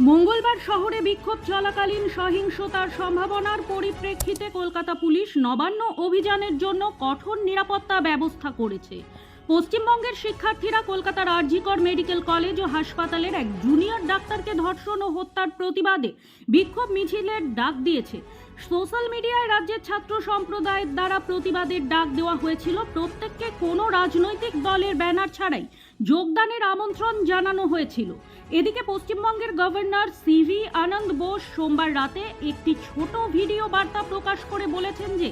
মঙ্গলবার শহরে বিক্ষোভ চলাকালীন সহিংসতার সম্ভাবনার পরিপ্রেক্ষিতে কলকাতা পুলিশ নবান্ন অভিযানের জন্য কঠোর নিরাপত্তা ব্যবস্থা করেছে। পশ্চিমবঙ্গের শিক্ষার্থীরা কলকাতার আরজিকর মেডিকেল কলেজ ও হাসপাতালের এক জুনিয়র ডাক্তারকে ধর্ষণ ও হত্যার প্রতিবাদে বিক্ষোভ মিছিলের ডাক দিয়েছে। সোশ্যাল মিডিয়ায় রাজ্যের ছাত্র সম্প্রদায়ের দ্বারা প্রতিবাদের ডাক দেওয়া হয়েছিল। প্রত্যেককে কোনো রাজনৈতিক দলের ব্যানার ছাড়াই যোগদানের আমন্ত্রণ জানানো হয়েছিল। এদিকে পশ্চিমবঙ্গের গভর্নর সিভি আনন্দ বোস সোমবার রাতে একটি ছোট ভিডিও বার্তা প্রকাশ করে বলেছেন যে,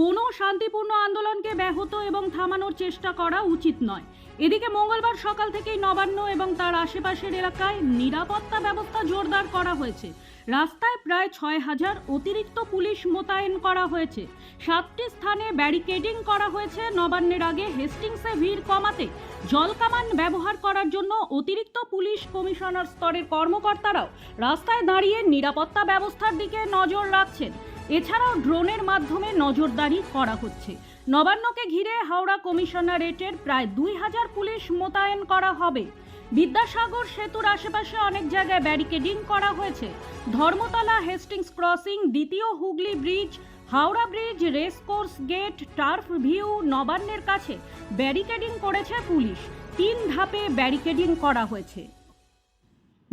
কোনো শান্তিপূর্ণ আন্দোলনকে ব্যাহত এবং থামানোর চেষ্টা করা উচিত নয়। এদিকে মঙ্গলবার সকাল থেকেই নবান্ন এবং তার আশেপাশের এলাকায় নিরাপত্তা ব্যবস্থা জোরদার করা হয়েছে। রাস্তায় প্রায় ছয় হাজার অতিরিক্ত পুলিশ মোতায়েন করা হয়েছে। সাতটি স্থানে ব্যারিকেডিং করা হয়েছে। নবান্নের আগে হেস্টিংসে ভিড় কমাতে জলকামান ব্যবহার করার জন্য অতিরিক্ত পুলিশ কমিশনার স্তরের কর্মকর্তারাও রাস্তায় দাঁড়িয়ে নিরাপত্তা ব্যবস্থার দিকে নজর রাখছেন। এছাড়াও ড্রোনের মাধ্যমে নজরদারি করা হচ্ছে। নবান্নকে ঘিরে হাওড়া কমিশনারেটের প্রায় দুই হাজার পুলিশ মোতায়েন করা হবে। বিদ্যাসাগর সেতুর আশেপাশে অনেক জায়গায় ব্যারিকেডিং করা হয়েছে। ধর্মতলা হেস্টিংস ক্রসিং, দ্বিতীয় Hooghly bridge, Howrah bridge, race course gate, turf view, নবান্নের কাছে ব্যারিকেডিং করেছে পুলিশ। তিন ধাপে ব্যারিকেডিং করা হয়েছে।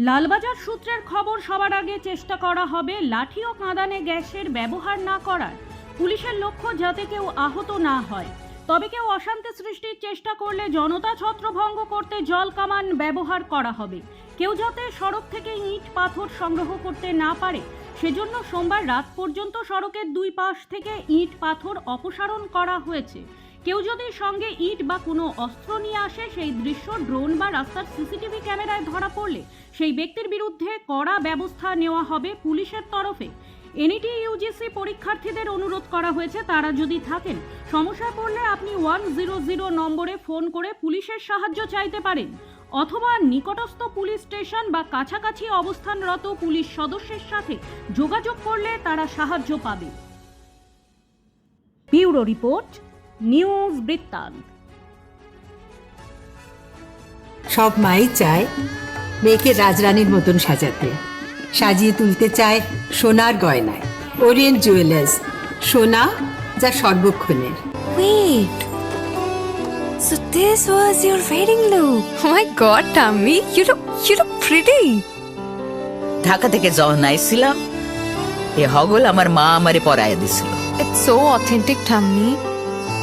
লালবাজার সূত্রের খবর, সবার আগে চেষ্টা করা হবে লাঠি ও কাঁদানে গ্যাসের ব্যবহার না করার। পুলিশের লক্ষ্য যাতে কেউ আহত না হয়। তবে কেউ অশান্তি সৃষ্টির চেষ্টা করলে জনতা ছত্রভঙ্গ করতে জল কামান ব্যবহার করা হবে। কেউ যাতে সড়ক থেকে ইট পাথর সংগ্রহ করতে না পারে, সেজন্য সোমবার রাত পর্যন্ত সড়কের দুই পাশ থেকে ইট পাথর অপসারণ করা হয়েছে। কেউ যদি সঙ্গে ইট বা কোনো অস্ত্র নিয়ে আসে, সেই দৃশ্য ড্রোন বা রাস্তার সিসিটিভি ক্যামেরায় ধরা পড়লে সেই ব্যক্তির বিরুদ্ধে কড়া ব্যবস্থা নেওয়া হবে পুলিশের তরফে। এনইটি ইউজিসি পরীক্ষার্থীদের অনুরোধ করা হয়েছে, তারা যদি থাকেন সমস্যায় পড়লে আপনি ওয়ান জিরো জিরো নম্বরে ফোন করে পুলিশের সাহায্য চাইতে পারেন। অথবা নিকটস্থ পুলিশ স্টেশন বা কাছাকাছি অবস্থানরত পুলিশ সদস্যের সাথে যোগাযোগ করলে তারা সাহায্য পাবে। ব্যুরো রিপোর্ট নিউজ বৃত্তান্ত সব মাই চায় মেয়েকে রাজরানীর মতন সাজাতে সাজিয়ে তুলতে চায় সোনার গয়নায় ওরিয়েন্ট জুয়েলার্স সোনা যা সর্বক্ষণের Wait. So this was your wedding look. Oh my god, Tammy, you look you look pretty. Dhaka থেকে যখন আইছিলাম এ হগল আমার মা আমারে পরায় দিছিল It's so authentic, Tammy.